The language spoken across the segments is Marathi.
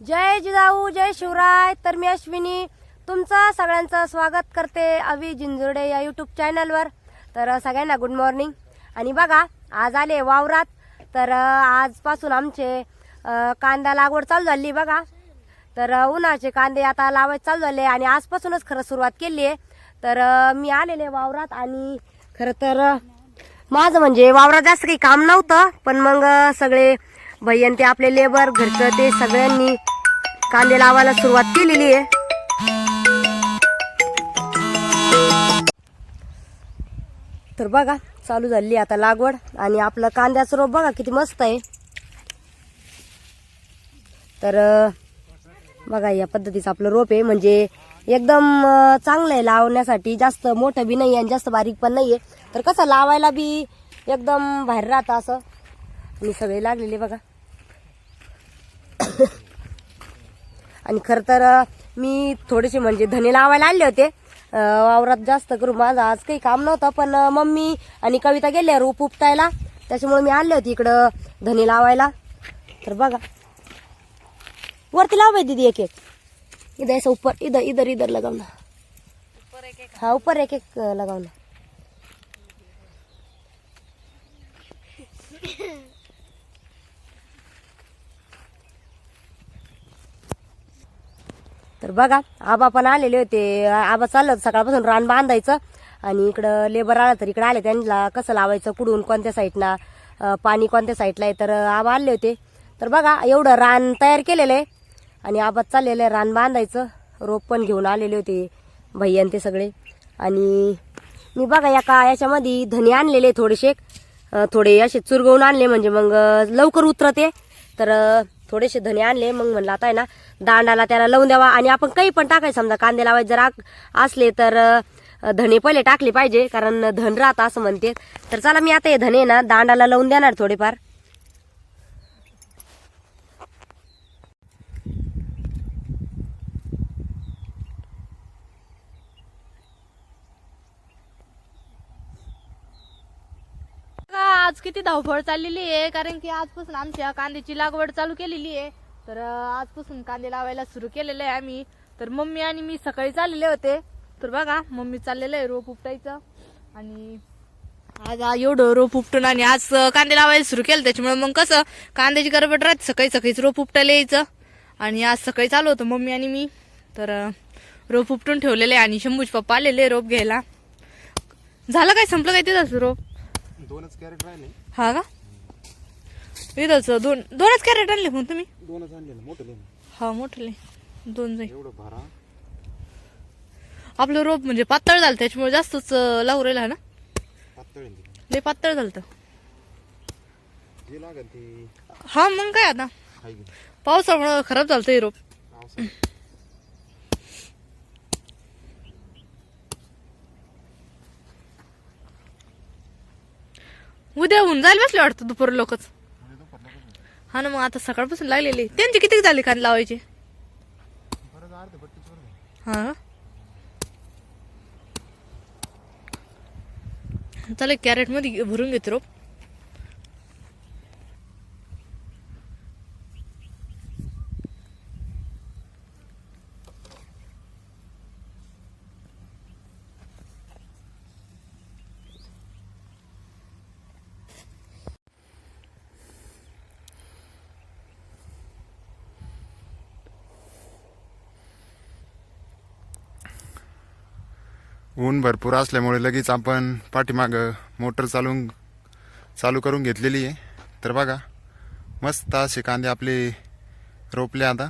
जय जिजाऊ जय शिवराय. तर मी अश्विनी. तुमचं सगळ्यांचं स्वागत करते अवी जिंजुर्डे या यूट्यूब चॅनलवर तर सगळ्यांना गुड मॉर्निंग आणि बघा आज आले वावरात. तर आजपासून आमचे कांदा लागवड चालू झाली बघा. तर उन्हाचे कांदे आता लावायचे चालू झाले आणि आजपासूनच खरं सुरुवात केली आहे. तर मी आलेले वावरात आणि खरं तर माझं म्हणजे वावरात जास्त काही काम नव्हतं. पण मग सगळे भैयन ते आपले लेबर घरचं ते सगळ्यांनी कांदे लावायला सुरुवात केलेली आहे. तर बघा चालू झाली आता लागवड आणि आपलं कांद्याचं रोप बघा किती मस्त आहे. तर बघा या पद्धतीचं आपलं रोप आहे. म्हणजे एकदम चांगलं आहे लावण्यासाठी. जास्त मोठं बी नाही आणि जास्त बारीक पण नाही आहे तर कसं लावायला बी एकदम बाहेर राहतं असं. आणि सगळे लागलेले बघा. आणि खरं तर मी थोडेसे म्हणजे धने लावायला आणले होते. वावरात जास्त करून माझं आज काही काम नव्हतं पण मम्मी आणि कविता गेल्या रूप उपटायला. त्याच्यामुळे मी आणले होते इकडं धने लावायला. तर बघा. वरती लावाय दिदी दीदी एक एक. इधर ऐसा ऊपर इधर इधर इधर लगावना हा ऊपर एक एक अं, लगावना तर बघा आबा पण आलेले होते. आबा चाललं होतं सकाळपासून रान बांधायचं. आणि इकडं लेबर आलं तर इकडं आले त्यांना कसं लावायचं कुठून कोणत्या साईडला पाणी कोणत्या साईडला आहे तर आबा आले होते. तर बघा एवढं रान तयार केलेलं आहे. आणि आबा चाललेलं आहे रान बांधायचं. रोप पण घेऊन आलेले होते भैयान ते सगळे. आणि मी बघा एका याच्यामध्ये धने आणलेले थोडेसे. थोडे असे चुरगवून आणले म्हणजे मग लवकर उतरते. तर थोडेसे धने आणले. मग म्हणलं आता आहे ना दांडाला त्याला लावून द्यावा आणि आपण काही पण टाकायचं. समजा कांदे लावायचे जर असले तर धने पहिले टाकले पाहिजे. कारण धन राहतं असं म्हणते. तर चला मी आता हे धने ना दांडाला लावून देणार थोडेफार. आज किती धावपळ चाललेली आहे कारण की आजपासून आमच्या कांद्याची लागवड चालू केलेली आहे. तर आजपासून कांदे लावायला सुरू केलेले आहे आम्ही. तर मम्मी आणि मी सकाळी चाललेले होते. तर बघा मम्मी चाललेलं आहे रोप उपटायचं. आणि आज एवढं रोप उपटून आणि आज कांदे लावायला सुरू केलं. त्याच्यामुळे मग कसं कांद्याची गरबड राहते. सकाळी सकाळीच रोप उपटायला यायचं. आणि आज सकाळी चालू होतं मम्मी आणि मी. तर रोप उपटून ठेवलेले आहे आणि शंभूज पप्पा आलेले रोप घ्यायला. झालं काय? संपलं काय तिथं रोप? दोनच कॅरेट राहिले. हा का? इथंच दोन दोनच कॅरेट आणले मग तुम्ही? दोनच आणले मोठे हा मोठले. दोन जाईल एवढं भरा. आपलं रोप म्हणजे पातळ झालं त्याच्यामुळे जास्तच लावू राहिला ना? पातळ आहे. ती. लय पातळ झालं तर. जे लागेल ती. हा मग काय आता? घेऊ पावसामुळे खराब झालं हे रोप. पावसाळ्यात. उद्या होऊन जायला बसले वाटतं दुपार लोकच. हा ना मग आता सकाळपासून लागलेले. त्यांचे किती झाले कान लावायचे? हा. चला कॅरेटमध्ये भरून घेतो रोप. ऊन भरपूर असल्यामुळे लगेच आपण पाठीमाग मोटर चालून चालू करून घेतलेली आहे. तर बघा मस्त असे कांदे आपले रोपले आता.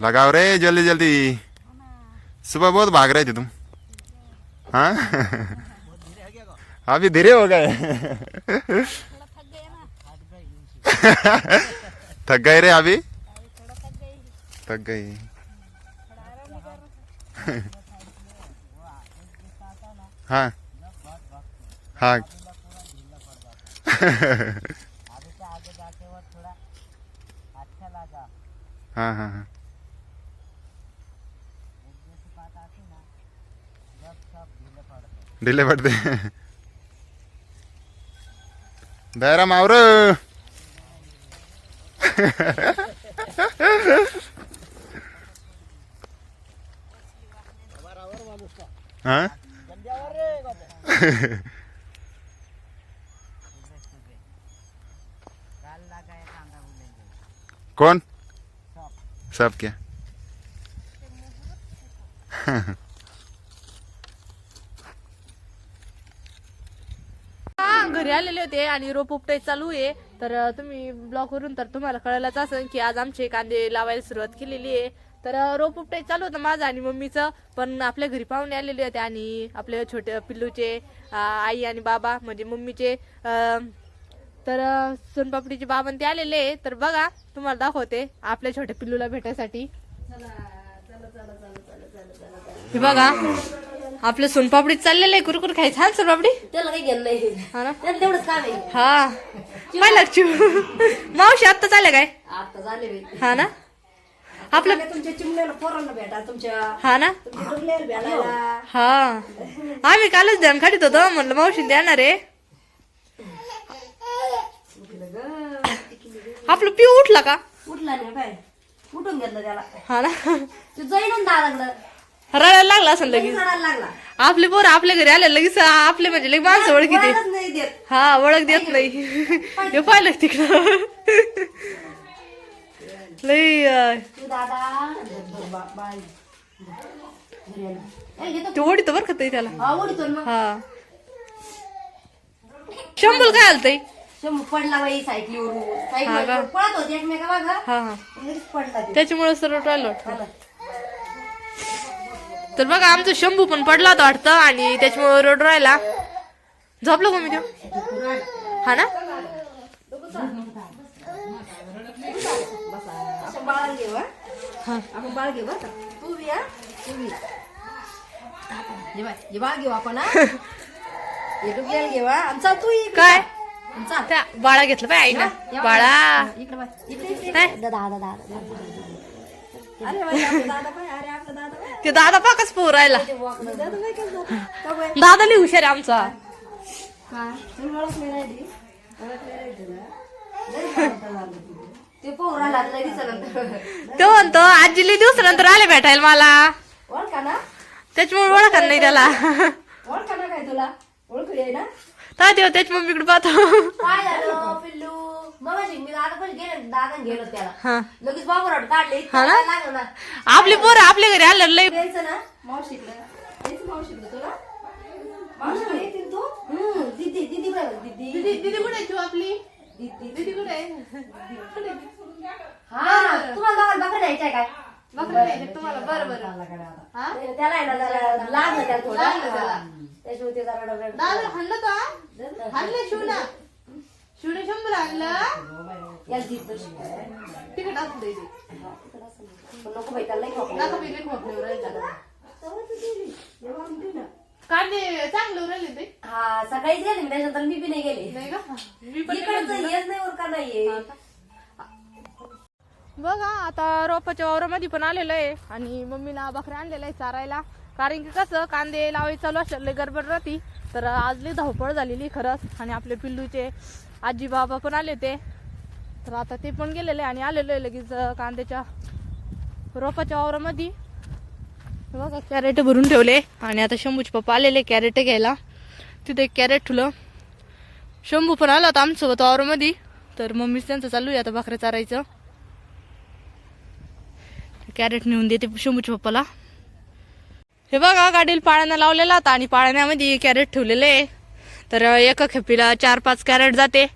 लगाव रे जल्दी जल्दी. सुबह बहुत भाग रहे थे तुम. हाँ? अभी धीरे हो गए. थक गए रे अभी? थक गई. हाँ. हाँ. हाँ हाँ हाँ. ढिले पडते दयाराम आवर हा? कौन? सब क्या हा, घरी आलेले होते आणि रोप उपटाय चालू आहे. तर तुम्ही ब्लॉग वरून तर तुम्हाला कळलंच असेल की आज आमचे कांदे लावायला सुरुवात केलेली आहे. तर रोप उपटाय चालू होतं माझं आणि मम्मीचं पण आपल्या घरी पाहुणे आलेले होते आणि आपले छोटे पिल्लूचे आई आणि बाबा म्हणजे मम्मीचे अं, तर सोनपापडीचे बाबा ते आलेले आहे. तर बघा तुम्हाला दाखवते आपल्या छोट्या पिल्लूला भेटायसाठी. हे बघा. आपलं सोनपापडी चाललेलं आहे कुरकुर खायचं. हा सोनपापडी? त्याला काही घेणं नाही. हा ना? त्याला तेवढंच काम आहे. हा. काय लागची मावशी आत्ता चालले काय? आता झाले बाई. हा ना? आपलं आपल्या तुमच्या चिमण्याला पोरांना भेटा तुमच्या हा ना? तुमच्या डुगल्याला भेटायला. हा. आम्ही कालच ध्यान काढीत होतो म्हणलं मावशी देणार आहे. आपलं पिऊ उठला का? उठला नाही बाय उठून घेतलं त्याला. हा ना? तू जाईन दहा लागलं. रडायला लागला असं लगेच रडायला लागला आपले पोरं आपल्या घरी आले लगेच आपले म्हणजे लगे माणसं ओळखी ते नाही देत हा ओळख देत नाही हे पाहिलं का तिकडं लई अं, तू दादा बा- बाळ. घरी आला. ए, घेतो. ते ओढीतो बरं का ताई त्याला हा उडतो ना मग. हा शंभूल काय आलतय शंभू पडला बाई सायकलीवरून हा का? पळत होती एकमेका मागं. हा हा लगेच पडला ते. त्याच्यामुळे सर्व टॉयलेट. तर बघा आमचं शंभू पण पडला होता वाटतं आणि त्याच्यामुळे रोड राहिला झोपलो का मी तो हा ना. काय बाळा घेतलं बाय आईनं या बाळा? दादा, दादा. अरे दादा अरे आपला दादा. ते दादा पाकच पोर राहिला. दादा लई हुशार आहे आमचा. ओळख? ओळख. ते म्हणतो आजी लई दिवसानंतर आले भेटायला मला. ओळखा त्याच्यामुळे ओळखत नाही त्याला. ओळखा ना काय तुला? ओळखू ये ना? काय देव त्याची मम्मीकडे पाहतो. काय झालं पिल्लू मग मी दादा पण गेले दादा गेलो त्याला. हा. लगेच बाबूराव काढले. हा ना? लागलं ना. आपली पोरं आपल्या घरी आलं लई यायचं ना? मावशीकडे यायचं मावशीकडे तुला? मावशीकडे येतील तू? हम्म. दिदी दिदी बघ दिदी. दीदी कुठे आहे आपली? दिदी. दीदी कुठे आहे? हा तुम्हाला बकरं काय? बकरं द्यायचंय तुम्हाला, बरं, बरं. हा? ते- त्याला आहे ना जरा लागलं त्याला थोडं. लागलं त्याला. हा. त्याच्यामुळे ते जरा रडरड- दादा हाणलं तो हाणलं शिवना शिवने शंभर आणलं याला. तिकट असू दे नको बाई त्याला लई खोकला. नका राहिला. कांदे चांगलं राहिले ते हा सकाळीच गेले मी त्याच्यानंतर मी बी नाही गेले. नाही का? मी पण इकडचं हेच नाही उरका नाहीये? बघा आता रोपाच्या वावरामध्ये पण आलेलं आहे. आणि मम्मीला बकऱ्या आणलेलं आहे चारायला. कारण की कसं कांदे लावायचं चालू असलं गडबड राहती. तर आज लई धावपळ झालेली खरंच. आणि आपले पिल्लूचे आजी बाबा पण आले होते. तर आता ते पण गेलेले आणि आलेलो आहे लगेच कांद्याच्या रोपाच्या वावरामध्ये. बघा कॅरेट भरून ठेवले. आणि आता शंभूचे पप्पा आलेले कॅरेट घ्यायला. तिथे एक कॅरेट ठेवलं शंभू पण आला होता आमच्यासोबत वावरामध्ये. तर मम्मीच त्यांचं चालू आहे आता भाकऱ्या चारायचं. कॅरेट नेऊन देते शंभूच्या पप्पाला. हे बघा गाडीला पाळणा लावलेला होता आणि पाळण्यामध्ये कॅरेट ठेवलेले आहे. तर एका खेपीला चार पाच कॅरेट जाते.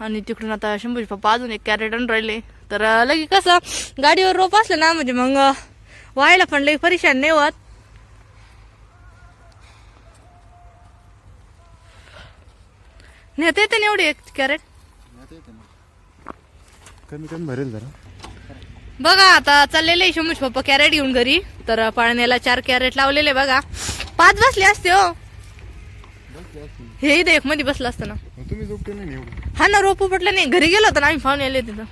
आणि तिकडून आता शंभूचे पप्पा अजून एक कॅरेट आणून राहिले. तर लगे कसं गाडीवर रोप असलं ना म्हणजे मग व्हायला पण लई परेशान नाही होत. नेता येते ना एवढी एक कॅरेट? कमी कमी भरेल जरा. बघा आता चाललेले शंभूचे पप्पा कॅरेट घेऊन घरी. तर पाळण्याला चार कॅरेट लावलेले बघा. पाच बसले असते हो. हे इथे एक मध्ये बसलं असतं ना. मग तुम्ही जोगते नाही एवढं हा ना रोप उपटलं नाही. घरी गेलो होतो ना आम्ही पाहुणे आले तिथं.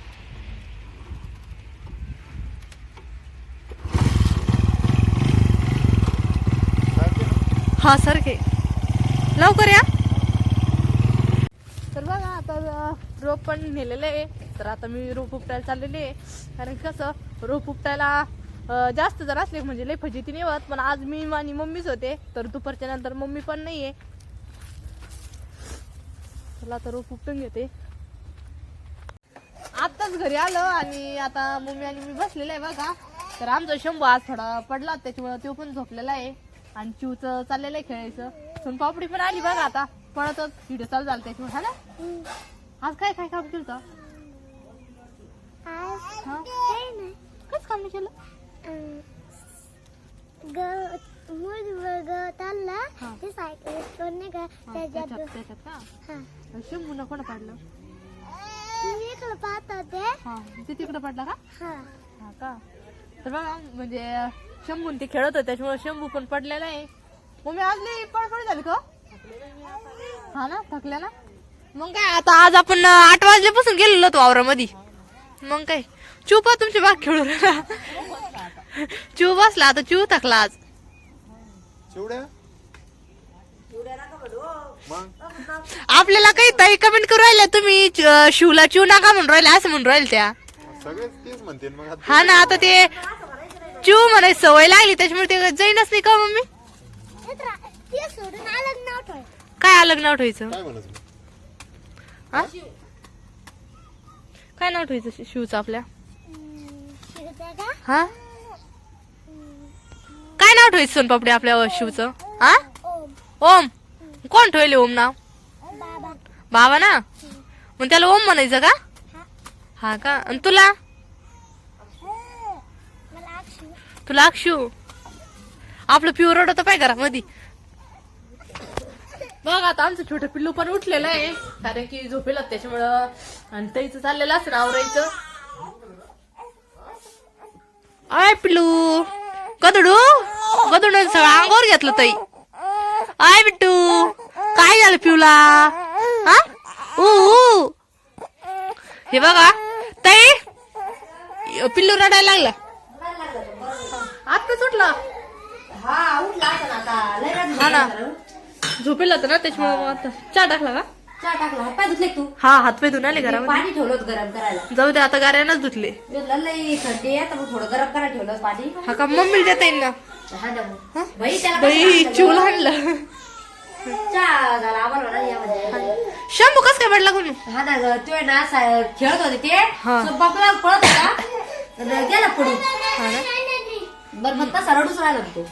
हा सारखे. लवकर या. तर बघा आता रोप पण नेलेलं आहे. तर आता मी रोप उपटायला चाललेले आहे. कारण की कसं रोप उपटायला अं, जास्त जर असले म्हणजे लई फजिती नाही होत. पण आज मी आणि मम्मीच होते. तर दुपारच्या नंतर मम्मी पण नाही आहे चला आता रोप उपटून घेते. आत्ताच घरी आलो आणि आता मम्मी आणि मी बसलेला आहे बघा. तर आमचा शंभू आज थोडा पडला त्याच्यामुळे तो पण झोपलेला आहे. आणि चिवच चाललेलं आहे खेळायचं. पण पापडी पण आली बघा आता. पळतच व्हिडिओ चालू झाला त्याच्यामुळे हा ना? आज काय काय काम केलं हा? काच काम केलं? हा. ते सायकल कोण नाही का हा, त्याच्यात त्याच्यात त्याच्यात का? हा. शंभूला कोणा पडलं? मी इकडं पाहत होते. हा ते तिकडे पडला का? हा. हा का? तर बघा म्हणजे शंभून ते खेळत होते त्याच्यामुळे शंभू पण पडलेला आहे. मम्मी आज लई पडपड झाली का? हा ना थकल्या ना? मग काय आता आज आपण अं, आठ वाजल्यापासून गेलेलो होतो वावरामध्ये. मग काय चिव पा तुमची बाग खेळून चिव बसला आता चिव थकला आज. चिवड्या? मग? आपल्याला काही ताई कमेंट करू राहिल्या तुम्ही च- शिवला चिव नका म्हणून राहिले असं म्हणून राहिले त्या. सगळेच तेच म्हणते मग आता. हा ना आता ते चिव म्हणायची सवय लागली त्याच्यामुळे ते जाईनच नाही का मम्मी? तर आ- ते सोडून अलग नाव ठेव काय अलग नाव ठेवायचं काय म्हणत होती? हा? काय नाव ठेवायचं शि- शिवचं आपल्या? शिकते का? हा? काय नाव ठेवायचं सोनपापडी आपल्या शिवचं? हा? ओम. कोण ठेवले ओम नाव? बाबा ना? मग त्याला ओम म्हणायचं का? हा का? आणि तुला? तुला अक्षू. आपलं प्युअर होतं पाय करा मधी बघ आता आमचं छोटं पिल्लू पण उठलेलं आहे. कारण की झोपेल त्याच्यामुळं आणि त्याचं चाललेलं असं आवरायचं. आय पिल्लू. गदडू गदडू सगळं अंगावर घेतलं ताई. आय बिट्टू काय झालं पिऊला? हा? ऊ. हे बघा ताई पिल्लू रडायला लागला. आता सुटला? हा उठला हा ना. झोपेल होतं ना त्याच्यामुळे आता चहा टाकला का चहा टाकला हात पाय धुतले का तू? हा हातपाय धुवून आले घरामध्ये. पाणी ठेवलं होतं गरम करायला. जाऊ दे आता गाऱ्यानच धुतले. लई थंडी आहे तर मग थोडं गरम करायला ठेवलं पाणी. हा का मम्मीला देता येईल ना? हा ना मग. बाई त्याला बाई कसं चिवला लागलं? आणलं. चहा झाला आम्हाला म्हणा या. शंभू कस काय पडला कोणी? हा ना ग तू आहे ना सा- खेळत होते ते. हा. बापला पळत होता. तर गेला पडून ना? बरं मग तसा रडूच राहिला तो.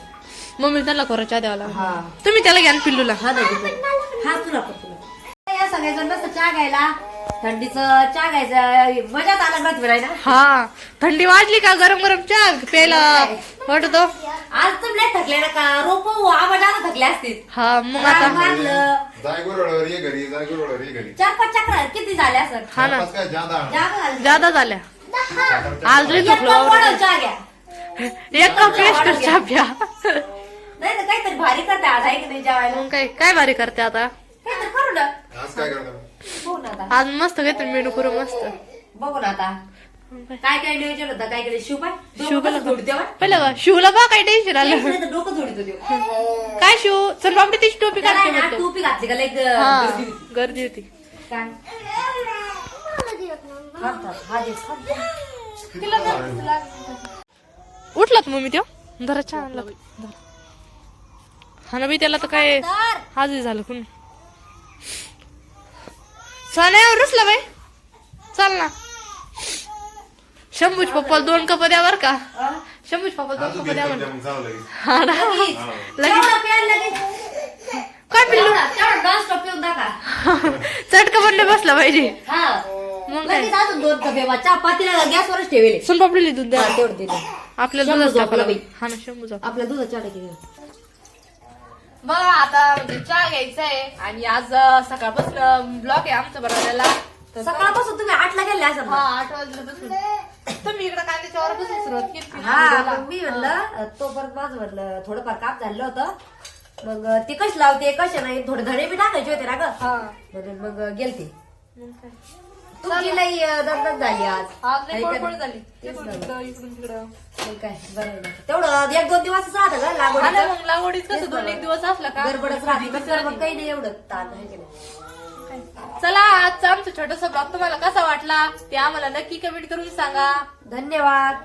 मम्मी त्याला कोरा चहा द्यावा लागला. हा. तुम्ही त्याला घ्या ना पिल्लूला. हा घेतलं. हा तुला या सगळेजण मस्त चहा घ्यायला. थंडीचं चहा घ्यायचं. मजाच आला फिरायला. हा थंडी वाजली का? गरम गरम चहा प्यायला? वाटतो? आज तर लय थकले ना का? रोप आवाज आला थकले असतील. हा मग आता? रान मारलं. जाय गुरवड्यावर ये घरी जाय गुरवड्यावर ये घरी. चार पाच चक्र किती झाले असं? हा ना. काय? जादा जागा झाली. जादा झाल्या. आज लई एक कप. वाढव चहा घ्या. एक कप पेस्ट चहा प्या. नाही तर काहीतरी भारी करते आज आहे की नाही जेवायला? मग काय काय भारी करते आता? काहीतरी करू ना. आज काय करतो बघू ना आता. आज मस्त काहीतरी मेनू करू मस्त. बघू ना आता. काय काय नियोजन होतं? काय पहिलं का शिवला बा काय टेन्शन आलं. नाही तर डोकं काय शिव? चल बापडे त्याची टोपी काढते आहे ना म्हणतो टोपी घातली का? लाईक हा गर्दी होती. काय? हा दे. उठलात मम्मी त्यो जरा छान. हा ना बाई त्याला तर काय हाजरी झालं कोण? सणावर रुसला बाई. चल ना. शंभूच पप्पा दोन कप द्या बर का. शंभूच पप्पा दोन कप द्या हा ना. लगेच. काय पिल्लू. चटका बनले बसला पाहिजे. हा. मग काय? दोन कप आहे. चपातीला गॅसवरच ठेवले. सोन पापडी दूध द्या. तेवढं दिलं. दूधच टाकायला. हा ना आपल्या दुधाच्या टाकी बघा आता म्हणजे चहा घ्यायचा आहे आणि आज सकाळपासून ब्लॉक आहे आमचा बनवलेला. तर सकाळपासून तुम्ही आठला गेले असं हा आठ वाजल्यापासून. तुम्ही इकडे कांद्याच्या वरापासून सुरुवात केली हा मग मी म्हणलं तोपर्यंत माझं म्हणलं थोडंफार काम झालं होतं. मग ते कशी लावते कसे नाही थोडे धणे बी टाकायचे होते ना ग. हा. म्हणून मग गेलते. तुमची लई अं, दगदग झाली आज. आज लई आहे का पळपळ नाही? झाली. तेच इकडून ना. तिकडं इकडून तिकडं. मग काय बरं आहे ना. तेवढं एक दोन दिवसच राहतं का आणि लागवड मग लागवडीत कसं दोन एक दिवस असला का? गडबडच राहते. मग. काही नाही एवढं ताण आहे की नाही. चला आजचा आमचा छोटासा ब्लॉग तुम्हाला कसा वाटला ते आम्हाला नक्की कमेंट करून सांगा. धन्यवाद.